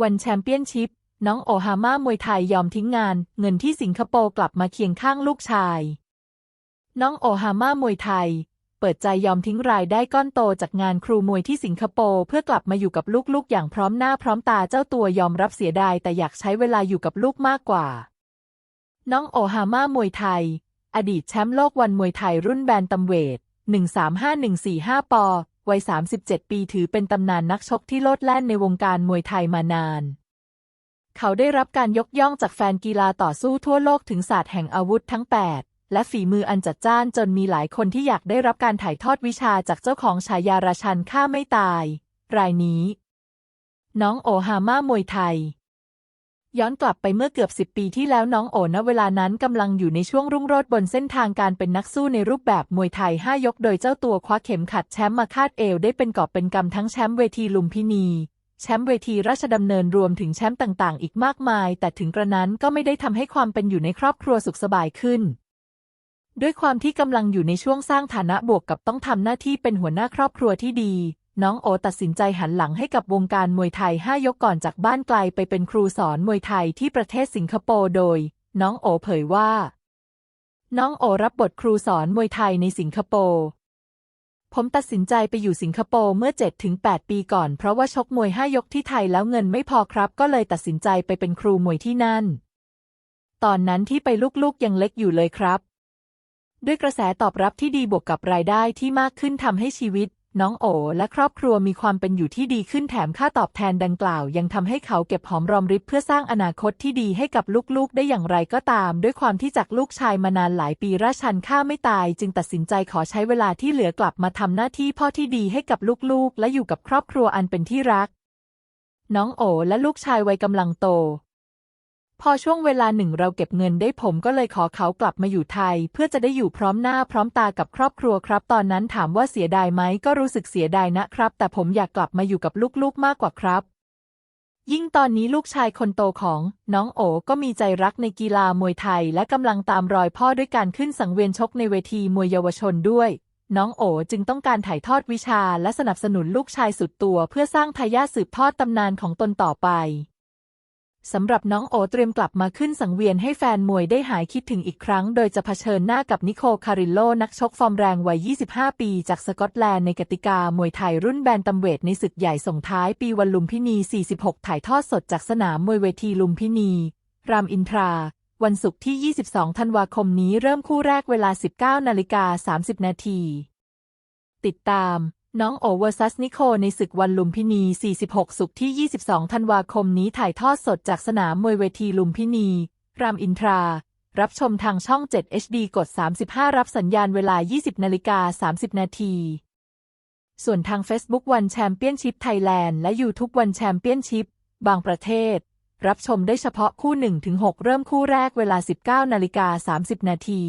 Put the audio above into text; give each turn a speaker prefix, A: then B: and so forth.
A: วันแชมเปี้ยนชิพ น้องโอฮาม่ามวยไทยยอมทิ้งงาน เงินที่สิงคโปร์กลับมาเคียงข้างลูกชาย น้องโอฮาม่ามวยไทย เปิดใจยอมทิ้งรายได้ก้อนโตจากงานครูมวยที่สิงคโปร์เพื่อกลับมาอยู่กับลูกๆ อย่างพร้อมหน้าพร้อมตาเจ้าตัวยอมรับเสียดายแต่อยากใช้เวลาอยู่กับลูกมากกว่า น้องโอฮาม่ามวยไทย อดีตแชมป์โลกวันมวยไทยรุ่นแบนตัมเวท 135145 ปอ วัย 37 ปีถือเป็นตำนานนักชกที่โลดแล่นในวงการมวยไทยมานาน เขาได้รับการยกย่องจากแฟนกีฬาต่อสู้ทั่วโลกถึงศาสตร์แห่งอาวุธทั้ง 8 และฝีมืออันจัดจ้านจนมีหลายคนที่อยากได้รับการถ่ายทอดวิชาจากเจ้าของฉายาราชันฆ่าไม่ตาย รายนี้ น้องโอฮาม่ามวยไทย ย้อนกลับไปเมื่อเกือบ10ปีที่แล้วน้องโอณเวลานั้นกำลังอยู่ในช่วงรุ่งโรจน์บนเส้นทางการเป็นนักสู้ในรูปแบบมวยไทย 5 ยกโดยเจ้าตัวคว้าเข็มขัดแชมป์มาคาดเอวได้เป็นกอบเป็นกำทั้งแชมป์เวทีลุมพินี แชมป์เวทีราชดำเนินรวมถึงแชมป์ต่างๆ อีกมากมาย แต่ถึงกระนั้นก็ไม่ได้ทำให้ความเป็นอยู่ในครอบครัวสุขสบายขึ้นด้วยความที่กำลังอยู่ในช่วงสร้างฐานะบวกกับต้องทำหน้าที่เป็นหัวหน้าครอบครัวที่ดี น้องโอตัดสินใจหันหลังให้กับวงการมวยไทย 5 ยกก่อนจากบ้านไกลไปเป็นครูสอนมวยไทยที่ประเทศสิงคโปร์โดย น้องโอเผยว่า น้องโอรับบทครูสอนมวยไทยในสิงคโปร์ผมตัดสินใจไปอยู่สิงคโปร์เมื่อ 7-8 ปีก่อน เพราะว่าชกมวย 5 ยกที่ไทยแล้วเงินไม่พอครับ ก็เลยตัดสินใจไปเป็นครูมวยที่นั่น ตอนนั้นที่ไปลูกๆยังเล็กอยู่เลยครับ ด้วยกระแสตอบรับที่ดีบวกกับรายได้ที่มากขึ้นทำให้ชีวิต น้องโอและครอบครัวมีความเป็นอยู่ที่ดีขึ้นแถมค่าตอบแทนดังกล่าว ยังทำให้เขาเก็บหอมรอมริบเพื่อสร้างอนาคตที่ดีให้กับลูกๆ ได้อย่างไรก็ตาม ด้วยความที่จากลูกชายมานานหลายปีราชันฆ่าไม่ตาย จึงตัดสินใจขอใช้เวลาที่เหลือกลับมาทำหน้าที่พ่อที่ดีให้กับลูกๆ และอยู่กับครอบครัวอันเป็นที่รัก น้องโอและลูกชายวัยกำลังโต พอช่วงเวลาหนึ่งเราเก็บเงินได้ผมก็เลยขอเขากลับมาอยู่ไทย เพื่อจะได้อยู่พร้อมหน้าพร้อมตากับครอบครัวครับ ตอนนั้นถามว่าเสียดายไหมก็รู้สึกเสียดายนะครับ แต่ผมอยากกลับมาอยู่กับลูกๆมากกว่าครับ ยิ่งตอนนี้ลูกชายคนโตของ น้องโอก็มีใจรักในกีฬามวยไทย และกำลังตามรอยพ่อด้วยการขึ้นสังเวียนชกในเวทีมวยเยาวชนด้วยน้องโอจึงต้องการถ่ายทอดวิชาและสนับสนุนลูกชายสุดตัวเพื่อสร้างทายาทสืบทอดตำนานของตนต่อไป สำหรับน้องโอเตรียมกลับมาขึ้นสังเวียนให้แฟนมวยได้หายคิดถึงอีกครั้ง โดยจะเผชิญหน้ากับนิโคคาริโล นักชกฟอร์มแรงวัย 25 ปี จากสกอตแลนด์ในกติกามวยไทยรุ่นแบนตัมเวทในศึกใหญ่ส่งท้ายปีวันลุมพินี 46 ถ่ายทอดสดจากสนามมวยเวทีลุมพินี รามอินทรา วันศุกร์ที่ 22 ธันวาคมนี้เริ่มคู่แรกเวลา 19 นาฬิกา 30 นาที ติดตาม น้องโอเวอร์ซัสนิโคในศึกวันลุมพินี 46 สุกที่ 22 ธันวาคมนี้ถ่ายทอดสดจากสนามมวยเวทีลุมพินี รามอินทรา รับชมทางช่อง 7 HD กด 35 รับสัญญาณเวลา 20 นาฬิกา 30 นาที ส่วนทาง Facebook วันแชมเปี้ยนชิพไทยแลนด์และ YouTube วันแชมเปี้ยนชิพบางประเทศ รับชมได้เฉพาะคู่ 1-6 เริ่มคู่แรกเวลา 19 นาฬิกา 30 นาที